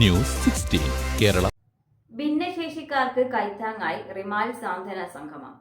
News sixteen Kerala. ഭിന്നശേഷിക്കാർക്ക് കൈത്താങ്ങായി റിമാൽ സാന്ത്വന സംഗമം.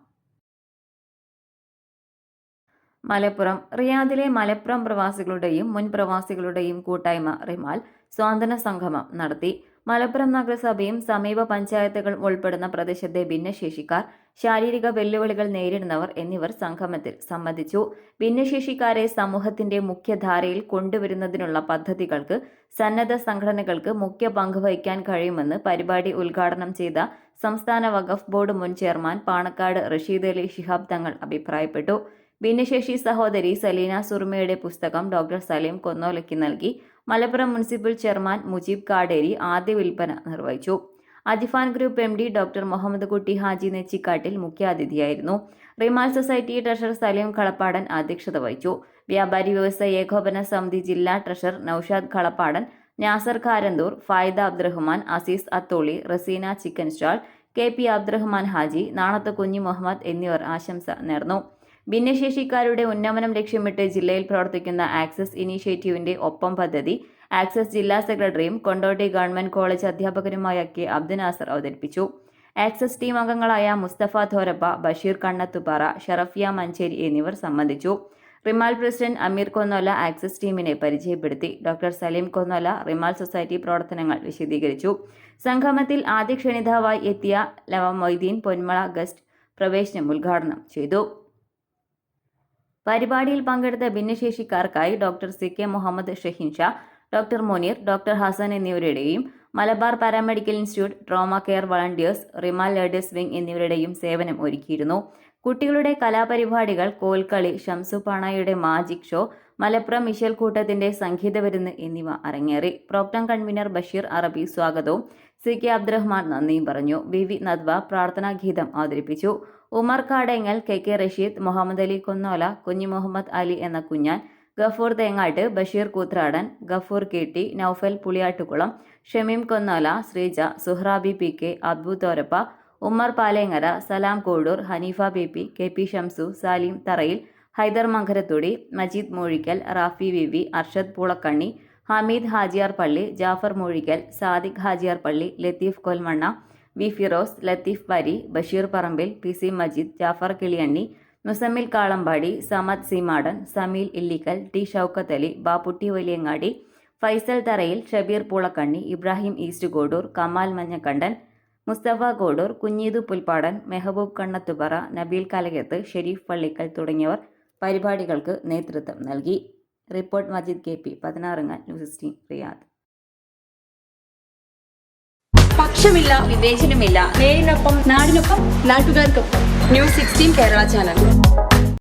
മലപ്പുറം റിയാദിലെ മലപ്പുറം പ്രവാസികളുടെയും മുൻ പ്രവാസികളുടെയും കൂട്ടായ്മ റിമാൽ സ്വാന്തന സംഗമം നടത്തി. മലപ്പുറം നഗരസഭയും സമീപ പഞ്ചായത്തുകൾ ഉൾപ്പെടുന്ന പ്രദേശത്തെ ഭിന്നശേഷിക്കാർ ശാരീരിക വെല്ലുവിളികൾ നേരിടുന്നവർ എന്നിവർ സംഗമത്തിൽ സംബന്ധിച്ചു. ഭിന്നശേഷിക്കാരെ സമൂഹത്തിന്റെ മുഖ്യധാരയിൽ കൊണ്ടുവരുന്നതിനുള്ള പദ്ധതികൾക്ക് സന്നദ്ധ സംഘടനകൾക്ക് മുഖ്യ പങ്ക് വഹിക്കാൻ കഴിയുമെന്ന് പരിപാടി ഉദ്ഘാടനം ചെയ്ത സംസ്ഥാന വഖഫ് ബോർഡ് മുൻ ചെയർമാൻ പാണക്കാട് റഷീദ് അലി ശിഹാബ് തങ്ങൾ അഭിപ്രായപ്പെട്ടു. ഭിന്നശേഷി സഹോദരി സലീന സുർമയുടെ പുസ്തകം ഡോക്ടർ സലീം കൊന്നോലയ്ക്ക് നൽകി. മലപ്പുറം മുനിസിപ്പൽ ചെയർമാൻ മുജീബ് കാടേരി ആദ്യ വിൽപ്പന നിർവഹിച്ചു. Ajifan group M D doctor Muhammad Kutty Haji Nechikattil മുഖ്യാതിഥിയായിരുന്നു. റിമാൽ സൊസൈറ്റി ട്രഷറർ സലീം കളപ്പാടൻ അധ്യക്ഷത വഹിച്ചു. വ്യാപാരി വ്യവസായ ഏകോപന സമിതി ജില്ലാ treasurer Noushad Kalappadan Nasar Karanthur Fayida Abdurahman Azeez Atholi Raseena chicken stall K P Abdurahman Haji Nanath Kunhi Muhammad എന്നിവർ ആശംസ നേർന്നു. ഭിന്നശേഷിക്കാരുടെ ഉന്നമനം ലക്ഷ്യമിട്ട് ജില്ലയിൽ പ്രവർത്തിക്കുന്ന ആക്സസ് ഇനീഷ്യേറ്റീവിന്റെ ഒപ്പം പദ്ധതി ആക്സസ് ജില്ലാ സെക്രട്ടറിയും കൊണ്ടോട്ടി ഗവൺമെന്റ് കോളേജ് അധ്യാപകരുമായ കെ അബ്ദുൽ നാസർ അവതരിപ്പിച്ചു. ആക്സസ് ടീം അംഗങ്ങളായ മുസ്തഫ ധോരപ്പ ബഷീർ കണ്ണത്തുപാറ ഷറഫിയ മഞ്ചേരി എന്നിവർ സംബന്ധിച്ചു. റിമാൽ പ്രസിഡന്റ് അമീർ കൊന്നോല ആക്സസ് ടീമിനെ പരിചയപ്പെടുത്തി. ഡോക്ടർ സലീം കൊന്നോല റിമാൽ സൊസൈറ്റി പ്രവർത്തനങ്ങൾ വിശദീകരിച്ചു. സംഗമത്തിൽ ആദ്യ ക്ഷണിതാവായി എത്തിയ ലവ മൊയ്തീൻ പൊന്മള ഗസ്റ്റ് പ്രവേശനം ഉദ്ഘാടനം ചെയ്തു. പരിപാടിയിൽ പങ്കെടുത്ത ഭിന്നശേഷിക്കാർക്കായി doctor C K Muhammad Shehin Sha doctor Muneer doctor Hasan എന്നിവരുടെയും Malabar paramedical institute trauma care volunteers Rimal ladies wing എന്നിവരുടെയും സേവനം ഒരുക്കിയിരുന്നു. കുട്ടികളുടെ കലാപരിപാടികൾ കോൽക്കളി ഷംസുപാണയുടെ മാജിക് ഷോ മലപ്പുറം മിഷൽ കൂട്ടത്തിന്റെ സംഗീത വിരുന്ന് എന്നിവ അരങ്ങേറി. പ്രോഗ്രാം കൺവീനർ ബഷീർ അറബി സ്വാഗതവും. സി കെ അബ്ദുറഹ്മാൻ നന്ദിയും പറഞ്ഞു. വി വി നദ്വ പ്രാർത്ഥനാ ഗീതം അവതരിപ്പിച്ചു. ഉമർ കാടേങ്ങൽ കെ കെ റഷീദ് മുഹമ്മദ് അലി കൊന്നോല കുഞ്ഞു മുഹമ്മദ് അലി എന്ന Kunhan Gafoor Thengatt Basheer Koothradan Gafoor K T Noufal Puliyattukulam Shameem Konnola Sreeja Suhrabi P K Abbu Thorappa Ummer Palengara Salam Kozhur Haneefa B P K P Shamsu Salim Tharayil Haider Mankarathudi Majeed Moozhikkal Rafi V V Arshad Poolakkanni Hameed Hajiyar Palli Jafar Moozhikkal Sadiq Hajiyar Palli Latheef Kolmanna V Firoz Latheef വരി Basheer Parambil P C Majeed Jafar Kiliyanni Musammil Kalambadi Samad Seemadan Sameel Illikkal T Shoukath Ali Bapputty Valiyangadi Faisal Tharayil Shabeer Poolakkanni Ibrahim east Kodur Kamal Manjakkandan Musthafa Godur Kunheethu Pulpadan Mehaboob Kannathupara Nabeel Kalakath Shereef Pallikkal തുടങ്ങിയവർ പരിപാടികൾക്ക് നേതൃത്വം നൽകി. Report Majeed K P പതിനാറങ്ങാൻ news sixteen Riyadh. പക്ഷമില്ല വിവേചനമില്ല. നേരിനൊപ്പം നാടിനൊപ്പം നാട്ടുകാർക്കൊപ്പം. News sixteen Kerala channel.